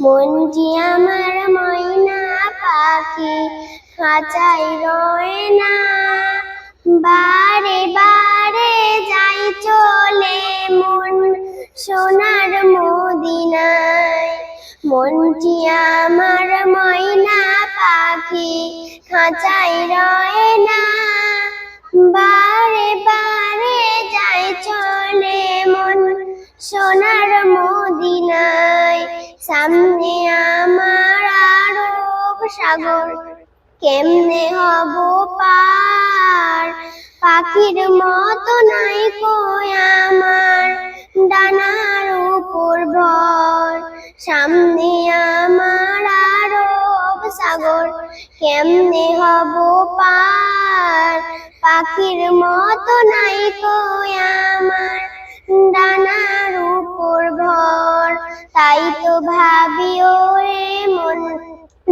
মনটি আমার ময়না পাখি? খাঁচাই রয় না। বারে বারে যাই চলে মন সোনার মদিনায়। মনটি আমার ময়না পাখি? খাঁচাই রয় না। বারে বারে যাই চলে মন সোনার মদিনায় সামনে আমার আরব সাগর, কেমনে হব পার? পাখির মতো নাই কই আমার, ডানার উপর ভর। সামনে আমার আরব সাগর, কেমনে হব পার? পাখির মতো নাই কই তাই তো ভাবি, ওরে মন।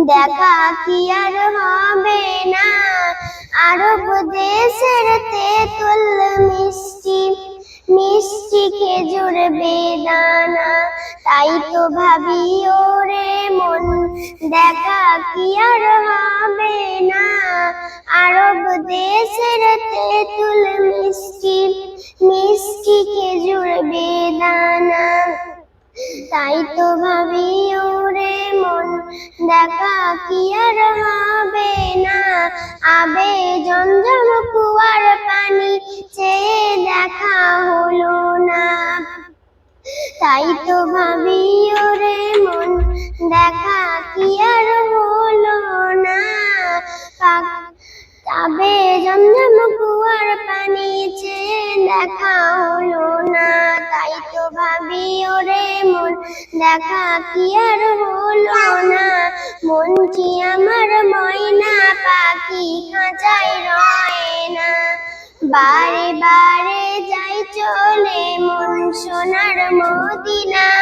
দেখা কি আর হবে না। আরব দেশের তেঁতুল মিষ্টি মিষ্টি খেজুর বেদানা। তাই তো ভাবি, ওরে মন। দেখা কি আর হবে না। আরব দেশের তেঁতুল মিষ্টি তাই তো ভাবি ওরে মন। দেখা কি আর হবে না। আবে জমজম কুয়ার পানি চেয়ে দেখা হলো না। তাই তো ভাবি ওরে মন। দেখা কি আর হলো না। তবে জমজম কুয়ার পানি চেয়ে দেখা হলো না। ভাবি ওরে মন, দেখা কি আর হলো না। মন কি আমার ময়না পাখি খাঁচাই রয় না। বারে বারে যাই চলে মন, সোনার মদিনা।